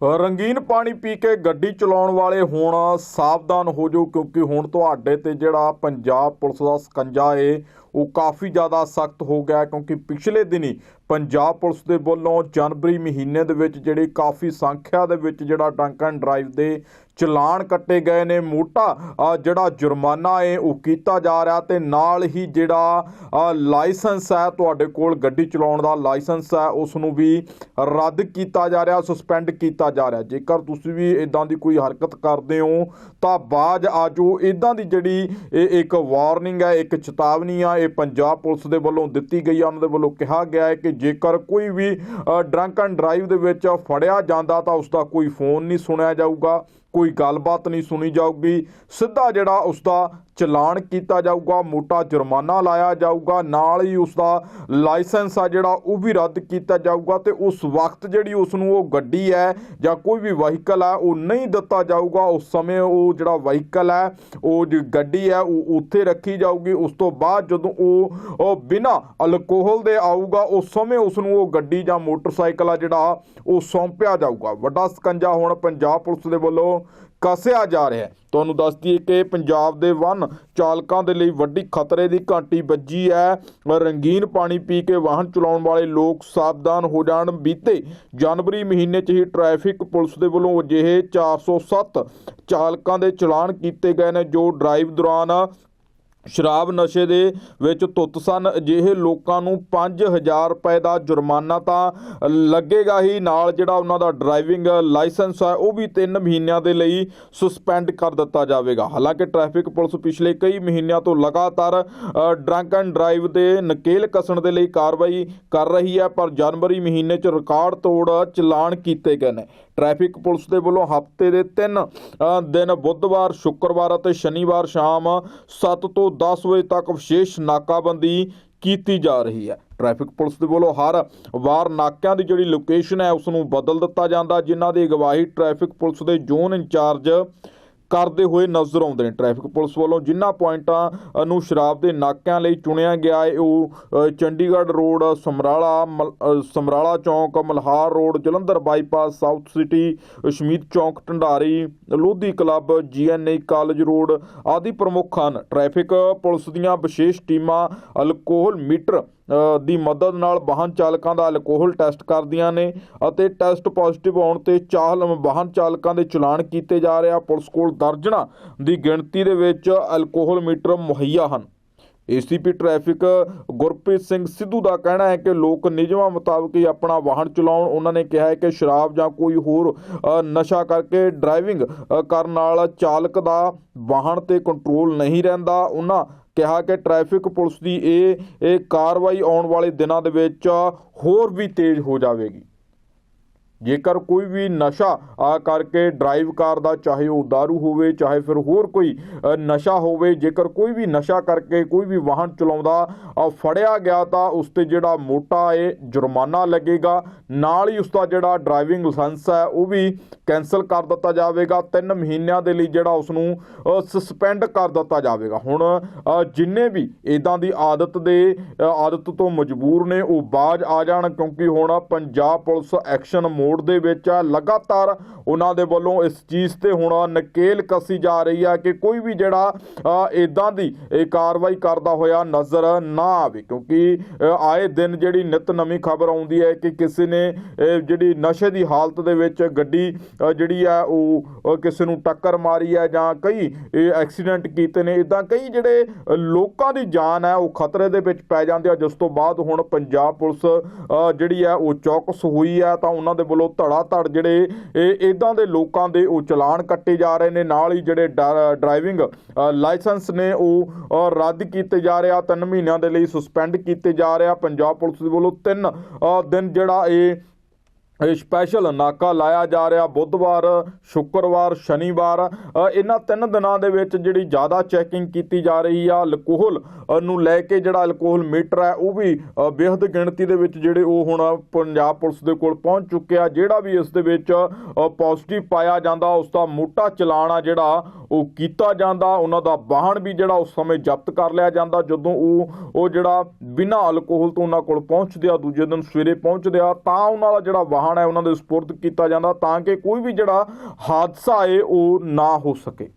ਰੰਗੀਨ ਪਾਣੀ ਪੀ ਕੇ ਗੱਡੀ ਚਲਾਉਣ ਵਾਲੇ ਹੁਣ ਸਾਵਧਾਨ ਹੋ ਜਾਓ ਕਿਉਂਕਿ ਹੁਣ ਤੁਹਾਡੇ ਤੇ ਜਿਹੜਾ ਪੰਜਾਬ ਪੁਲਿਸ ਦਾ ਸਕੰਜਾ ਏ ਉਹ ਕਾਫੀ ਜ਼ਿਆਦਾ ਸਖਤ ਹੋ ਗਿਆ ਕਿਉਂਕਿ ਪਿਛਲੇ ਦਿਨੀ ਪੰਜਾਬ ਪੁਲਿਸ ਦੇ ਵੱਲੋਂ ਜਨਵਰੀ ਮਹੀਨੇ ਦੇ ਵਿੱਚ ਜਿਹੜੀ ਕਾਫੀ ਸੰਖਿਆ ਦੇ ਵਿੱਚ ਜਿਹੜਾ ਡਰੰਕ ਐਂਡ ਡਰਾਈਵ ਦੇ ਚਲਾਨ ਕੱਟੇ ਗਏ ਨੇ, ਮੋਟਾ ਜਿਹੜਾ ਜੁਰਮਾਨਾ ਹੈ ਉਹ ਕੀਤਾ ਜਾ ਰਿਹਾ ਤੇ ਨਾਲ ਹੀ ਜਿਹੜਾ ਲਾਇਸੈਂਸ ਹੈ ਤੁਹਾਡੇ ਕੋਲ, ਗੱਡੀ ਚਲਾਉਣ ਦਾ ਲਾਇਸੈਂਸ ਹੈ ਉਸ ਨੂੰ ਵੀ ਰੱਦ ਕੀਤਾ ਜਾ ਰਿਹਾ, ਸਸਪੈਂਡ ਕੀਤਾ ਜਾ ਰਿਹਾ। ਜੇਕਰ ਤੁਸੀਂ ਵੀ ਇਦਾਂ ਦੀ ਕੋਈ ਹਰਕਤ ਕਰਦੇ ਹੋ, ਤਾਂ ਬਾਜ ਆਜੋ ਇਦਾਂ ਦੀ ਜਿਹੜੀ ਇਹ ਇੱਕ ਵਾਰਨਿੰਗ ਹੈ, ਇੱਕ ਚੇਤਾਵਨੀ ਆ ਇਹ ਪੰਜਾਬ ਪੁਲਿਸ ਦੇ ਵੱਲੋਂ ਦਿੱਤੀ ਗਈ ਆ। ਉਹਨਾਂ ਦੇ ਵੱਲੋਂ ਕਿਹਾ ਗਿਆ ਹੈ ਕਿ ਜੇਕਰ ਕੋਈ ਵੀ ਡਰੰਕ ਐਂਡ ਡਰਾਈਵ ਦੇ ਵਿੱਚ ਫੜਿਆ ਜਾਂਦਾ ਤਾਂ ਉਸ ਦਾ ਕੋਈ ਫੋਨ ਨਹੀਂ ਸੁਣਿਆ ਜਾਊਗਾ। ਕੋਈ ਗੱਲਬਾਤ ਨਹੀਂ ਸੁਣੀ ਜਾਊਗੀ। ਸਿੱਧਾ ਜਿਹੜਾ ਉਸ ਦਾ ਚਲਾਨ ਕੀਤਾ ਜਾਊਗਾ, ਮੋਟਾ ਜੁਰਮਾਨਾ ਲਾਇਆ ਜਾਊਗਾ, ਨਾਲ ਹੀ ਉਸ ਦਾ ਲਾਇਸੈਂਸ ਆ ਜਿਹੜਾ, ਉਹ ਵੀ ਰੱਦ ਕੀਤਾ ਜਾਊਗਾ ਤੇ ਉਸ ਵਕਤ ਜਿਹੜੀ ਉਸ ਨੂੰ ਉਹ ਗੱਡੀ ਹੈ ਜਾਂ ਕੋਈ ਵੀ ਵਹੀਕਲ ਹੈ, ਉਹ ਨਹੀਂ ਦਿੱਤਾ ਜਾਊਗਾ। ਉਸ ਸਮੇਂ ਉਹ ਜਿਹੜਾ ਵਹੀਕਲ ਹੈ, ਉਹ ਜਿਹੜੀ ਗੱਡੀ ਹੈ, ਉਹ ਉੱਥੇ ਰੱਖੀ ਜਾਊਗੀ। ਉਸ ਤੋਂ ਬਾਅਦ ਜਦੋਂ ਉਹ ਉਹ ਬਿਨਾ ਅਲਕੋਹਲ ਦੇ ਆਊਗਾ, ਉਸ ਸਮੇਂ ਉਸ ਨੂੰ ਉਹ ਗੱਡੀ ਜਾਂ ਮੋਟਰਸਾਈਕਲ ਆ ਜਿਹੜਾ, ਉਹ ਸੌਂਪਿਆ ਜਾਊਗਾ। ਵੱਡਾ ਸਕੰਜਾ ਹੁਣ ਪੰਜਾਬ ਪੁਲਿਸ ਦੇ ਵੱਲੋਂ ਕੱਸਿਆ ਜਾ ਰਿਹਾ ਹੈ। ਤੁਹਾਨੂੰ ਦੱਸ ਦਈਏ ਕਿ ਪੰਜਾਬ ਦੇ ਵਾਹਨ ਚਾਲਕਾਂ ਦੇ ਲਈ ਵੱਡੀ ਖਤਰੇ ਦੀ ਘਾਟੀ ਵੱਜੀ ਹੈ। ਰੰਗੀਨ ਪਾਣੀ ਪੀ ਕੇ ਵਾਹਨ ਚਲਾਉਣ ਵਾਲੇ ਲੋਕ ਸਾਵਧਾਨ ਹੋ ਜਾਣ। ਬੀਤੇ ਜਨਵਰੀ ਮਹੀਨੇ 'ਚ ਹੀ ਟ੍ਰੈਫਿਕ ਪੁਲਿਸ ਦੇ ਵੱਲੋਂ ਅਜਿਹੇ 407 ਚਾਲਕਾਂ ਦੇ ਚਲਾਨ ਕੀਤੇ ਗਏ ਨੇ, ਜੋ ਡਰਾਈਵ ਦੌਰਾਨ ਸ਼ਰਾਬ ਨਸ਼ੇ ਦੇ ਵਿੱਚ ਧੁੱਤ ਸਨ। ਅਜਿਹੇ ਲੋਕਾਂ ਨੂੰ 5000 ਰੁਪਏ ਦਾ ਜੁਰਮਾਨਾ ਤਾਂ ਲੱਗੇਗਾ ਹੀ। ਨਾਲ ਜਿਹੜਾ ਉਹਨਾਂ ਦਾ ਡਰਾਈਵਿੰਗ ਲਾਇਸੈਂਸ ਹੈ, ਉਹ ਵੀ 3 ਮਹੀਨਿਆਂ ਦੇ ਲਈ ਸਸਪੈਂਡ ਕਰ ਦਿੱਤਾ ਜਾਵੇਗਾ। ਹਾਲਾਂਕਿ ਟ੍ਰੈਫਿਕ ਪੁਲਿਸ ਪਿਛਲੇ ਕਈ ਮਹੀਨਿਆਂ ਤੋਂ ਲਗਾਤਾਰ ਡਰੰਕ ਐਂਡ ਡਰਾਈਵ ਦੇ ਨਕੇਲ ਕਸਣ ਦੇ ਲਈ ਕਾਰਵਾਈ ਕਰ ਰਹੀ ਹੈ, ਪਰ ਜਨਵਰੀ ਮਹੀਨੇ 'ਚ ਰਿਕਾਰਡ ਤੋੜ ਚਲਾਨ ਕੀਤੇ ਗਏ ਨੇ। ਟ੍ਰੈਫਿਕ ਪੁਲਿਸ ਦੇ ਵੱਲੋਂ ਹਫ਼ਤੇ ਦੇ 3 ਦਿਨ ਬੁੱਧਵਾਰ, ਸ਼ੁੱਕਰਵਾਰ ਅਤੇ ਸ਼ਨੀਵਾਰ ਸ਼ਾਮ 7 ਤੋਂ 10 ਵਜੇ ਤੱਕ ਵਿਸ਼ੇਸ਼ ਨਾਕਾਬੰਦੀ ਕੀਤੀ ਜਾ ਰਹੀ ਹੈ। ਟ੍ਰੈਫਿਕ ਪੁਲਿਸ ਦੇ ਵੱਲੋਂ ਹਰ ਵਾਰ ਨਾਕਿਆਂ ਦੀ ਜਿਹੜੀ ਲੋਕੇਸ਼ਨ ਹੈ ਉਸ ਨੂੰ ਬਦਲ ਦਿੱਤਾ ਜਾਂਦਾ, ਜਿਨ੍ਹਾਂ ਦੀ ਅਗਵਾਈ ਟ੍ਰੈਫਿਕ ਪੁਲਿਸ ਦੇ ਜ਼ੋਨ ਇੰਚਾਰਜ ਕਰਦੇ ਹੋਏ ਨਜ਼ਰ ਆਉਂਦੇ ਨੇ। ਟ੍ਰੈਫਿਕ ਪੁਲਿਸ ਵੱਲੋਂ ਜਿਨ੍ਹਾਂ ਪੁਆਇੰਟਾਂ ਨੂੰ ਸ਼ਰਾਬ ਦੇ ਨਾਕਿਆਂ ਲਈ ਚੁਣਿਆ ਗਿਆ ਹੈ ਉਹ ਚੰਡੀਗੜ੍ਹ ਰੋਡ, ਸਮਰਾਲਾ ਮਲ- ਸਮਰਾਲਾ ਚੌਂਕ, Malhar road, Jalandhar bypass, south city, Shamit Chowk, Dhandari, Lodhi club G N A college road ਆਦਿ ਪ੍ਰਮੁੱਖ ਹਨ। ਟ੍ਰੈਫਿਕ ਪੁਲਿਸ ਦੀਆਂ ਵਿਸ਼ੇਸ਼ ਟੀਮਾਂ ਅਲਕੋਹਲ ਮੀਟਰ ਦੀ ਮਦਦ ਨਾਲ ਵਾਹਨ ਚਾਲਕਾਂ ਦਾ ਅਲਕੋਹਲ ਟੈਸਟ ਕਰਦੀਆਂ ਨੇ ਅਤੇ ਟੈਸਟ ਪੋਜ਼ਿਟਿਵ ਆਉਣ ਤੇ ਚਾਹਲ ਵਾਹਨ ਚਾਲਕਾਂ ਦੇ ਚਲਾਨ ਕੀਤੇ ਜਾ ਰਿਹਾ ਪੁਲਿਸ ਕੋਲ ਦਰਜਨਾਂ ਦੀ ਗਿਣਤੀ ਦੇ ਵਿੱਚ ਅਲਕੋਹਲ ਮੀਟਰ ਮੁਹੱਈਆ ਹਨ। ਏਸੀਪੀ ਟ੍ਰੈਫਿਕ ਗੁਰਪ੍ਰੀਤ ਸਿੰਘ ਸਿੱਧੂ ਦਾ ਕਹਿਣਾ ਹੈ ਕਿ ਲੋਕ ਨਿਯਮਾਂ ਮੁਤਾਬਕ ਹੀ ਆਪਣਾ ਵਾਹਨ ਚਲਾਉਣ, ਉਹਨਾਂ ਨੇ ਕਿਹਾ ਹੈ ਕਿ ਸ਼ਰਾਬ ਜਾਂ ਕੋਈ ਹੋਰ ਨਸ਼ਾ ਕਰਕੇ ਡਰਾਈਵਿੰਗ ਕਰਨ ਨਾਲ ਚਾਲਕ ਦਾ ਵਾਹਨ ਤੇ ਕੰਟਰੋਲ ਨਹੀਂ ਰਹਿੰਦਾ। ਉਹਨਾਂ ਕਿਹਾ ਕਿ ਟ੍ਰੈਫਿਕ ਪੁਲਿਸ ਦੀ ਇਹ ਇਹ ਕਾਰਵਾਈ ਆਉਣ ਵਾਲੇ ਦਿਨਾਂ ਦੇ ਵਿੱਚ ਹੋਰ ਵੀ ਤੇਜ਼ ਹੋ ਜਾਵੇਗੀ। ਜੇਕਰ ਕੋਈ ਵੀ ਨਸ਼ਾ ਆ ਕਰਕੇ ਡਰਾਈਵ ਕਰਦਾ ਚਾਹੇ ਉਹ दारू ਹੋਵੇ, ਚਾਹੇ ਫਿਰ ਹੋਰ ਕੋਈ ਨਸ਼ਾ ਹੋਵੇ, ਜੇਕਰ ਕੋਈ ਵੀ ਨਸ਼ਾ ਕਰਕੇ ਕੋਈ ਵੀ ਵਾਹਨ ਚਲਾਉਂਦਾ ਫੜਿਆ ਗਿਆ ਤਾਂ ਉਸ ਤੇ ਜਿਹੜਾ ਮੋਟਾ ਇਹ ਜੁਰਮਾਨਾ ਲੱਗੇਗਾ। ਨਾਲ ਹੀ ਉਸ ਦਾ ਜਿਹੜਾ ਡਰਾਈਵਿੰਗ ਲਾਇਸੈਂਸ ਹੈ, ਉਹ ਵੀ ਕੈਨਸਲ ਕਰ ਦਿੱਤਾ ਜਾਵੇਗਾ। 3 ਮਹੀਨਿਆਂ ਦੇ ਲਈ ਜਿਹੜਾ ਉਸ ਨੂੰ ਸਸਪੈਂਡ ਕਰ ਦਿੱਤਾ ਜਾਵੇਗਾ। ਹੁਣ ਜਿੰਨੇ ਵੀ ਇਦਾਂ ਦੀ ਆਦਤ ਦੇ ਆਦਤ ਤੋਂ ਮਜਬੂਰ ਨੇ, ਉਹ ਬਾਜ ਆ ਜਾਣ, ਕਿਉਂਕਿ ਹੁਣ ਪੰਜਾਬ ਪੁਲਿਸ ਐਕਸ਼ਨ ਮੋਡ ਦੇ ਵਿੱਚ ਆ, ਲਗਾਤਾਰ ਉਹਨਾਂ ਦੇ ਵੱਲੋਂ ਇਸ ਚੀਜ਼ ਤੇ ਹੁਣ ਨਕੇਲ ਕੱਸੀ ਜਾ ਰਹੀ ਹੈ ਕਿ ਕੋਈ ਵੀ ਜਿਹੜਾ ਇਦਾਂ ਦੀ ਇਹ ਕਾਰਵਾਈ ਕਰਦਾ ਹੋਇਆ ਨਜ਼ਰ ਨਾ ਆਵੇ। ਕਿਉਂਕਿ ਆਏ ਦਿਨ ਜਿਹੜੀ ਨਿਤ ਨਵੀਂ ਖਬਰ ਆਉਂਦੀ ਹੈ ਕਿ ਕਿਸੇ ਨੇ ਜਿਹੜੀ ਨਸ਼ੇ ਦੀ ਹਾਲਤ ਦੇ ਵਿੱਚ ਗੱਡੀ ਜਿਹੜੀ ਆ, ਉਹ ਕਿਸੇ ਨੂੰ ਟੱਕਰ ਮਾਰੀ ਹੈ ਜਾਂ ਕਈ, ਇਹ ਐਕਸੀਡੈਂਟ ਕੀਤੇ ਨੇ। ਇਦਾਂ ਕਈ ਜਿਹੜੇ ਲੋਕਾਂ ਦੀ ਜਾਨ ਹੈ, ਉਹ ਖਤਰੇ ਦੇ ਵਿੱਚ ਪੈ ਜਾਂਦੇ ਆ। ਜਿਸ ਤੋਂ ਬਾਅਦ ਹੁਣ ਪੰਜਾਬ ਪੁਲਿਸ ਜਿਹੜੀ ਆ ਉਹ ਚੌਕਸ ਹੋਈ ਹੈ, ਤਾਂ ਉਹਨਾਂ ਦੇ ਵੱਲੋਂ ਧੜਾ ਧੜ ਜਿਹੜੇ ਇਹ ਇਦਾਂ ਦੇ ਲੋਕਾਂ ਦੇ ਉਹ ਚਲਾਨ ਕੱਟੇ ਜਾ ਰਹੇ ਨੇ। ਨਾਲ ਹੀ ਜਿਹੜੇ ਡਾ- ਡਰਾਈਵਿੰਗ ਲਾਇਸੈਂਸ ਨੇ ਉਹ ਰੱਦ ਕੀਤੇ ਜਾ ਰਹੇ ਆ। ਤਿੰਨ ਮਹੀਨਿਆਂ ਦੇ ਲਈ ਸਸਪੈਂਡ ਕੀਤੇ ਜਾ ਰਿਹਾ ਪੰਜਾਬ ਪੁਲਿਸ ਦੇ ਵੱਲੋਂ ਤਿੰਨ ਅ, ਦਿਨ ਜਿਹੜਾ ਇਹ ਸਪੈਸ਼ਲ ਨਾਕਾ ਲਾਇਆ ਜਾ ਰਿਹਾ ਬੁੱਧਵਾਰ ਸ਼ੁੱਕਰਵਾਰ ਸ਼ਨੀਵਾਰ। ਇਹਨਾਂ ਤਿੰਨ ਦਿਨਾਂ ਦੇ ਵਿੱਚ ਜਿਹੜੀ ਜ਼ਿਆਦਾ ਚੈਕਿੰਗ ਕੀਤੀ ਜਾ ਰਹੀ ਆ ਅਲਕੋਹਲ ਨੂੰ ਲੈ ਕੇ ਜਿਹੜਾ ਅਲਕੋਹਲ ਮੀਟਰ ਹੈ ਉਹ ਵੀ ਅ, ਬੇਹੱਦ ਗਿਣਤੀ ਦੇ ਵਿੱਚ ਜਿਹੜੇ ਉਹ ਹੁਣ ਪੰਜਾਬ ਪੁਲਿਸ ਦੇ ਕੋਲ ਪਹੁੰਚ ਚੁੱਕਿਆ ਜਿਹੜਾ ਵੀ ਇਸ ਦੇ ਵਿੱਚ ਪੋਜ਼ਿਟਿਵ ਪਾਇਆ ਜਾਂਦਾ ਉਸ ਦਾ ਮੋਟਾ ਚਲਾਨ ਆ ਜਿਹੜਾ ਉਹ ਕੀਤਾ ਜਾਂਦਾ ਉਹਨਾਂ ਦਾ ਵਾਹਨ ਵੀ ਜਿਹੜਾ ਉਸ ਸਮੇਂ ਜ਼ਬਤ ਕਰ ਲਿਆ ਜਾਂਦਾ ਜਦੋਂ ਉਹ ਉਹ ਜਿਹੜਾ ਬਿਨਾਂ ਅਲਕੋਹਲ ਤੋਂ ਉਹਨਾਂ ਕੋਲ ਪਹੁੰਚਦੇ ਆ ਦੂਜੇ ਦਿਨ ਸਵੇਰੇ ਪਹੁੰਚਦੇ ਆ ਤਾਂ ਉਹਨਾਂ ਦਾ ਜਿਹੜਾ ਵਾਹਨ ਵਾਹਨ ਹੈ, ਉਹਨਾਂ ਦੇ ਸਪੁਰਦ ਕੀਤਾ ਜਾਂਦਾ ਤਾਂ ਕਿ ਕੋਈ ਵੀ ਜਿਹੜਾ ਹਾਦਸਾ ਏ ਉਹ ਨਾ ਹੋ ਸਕੇ।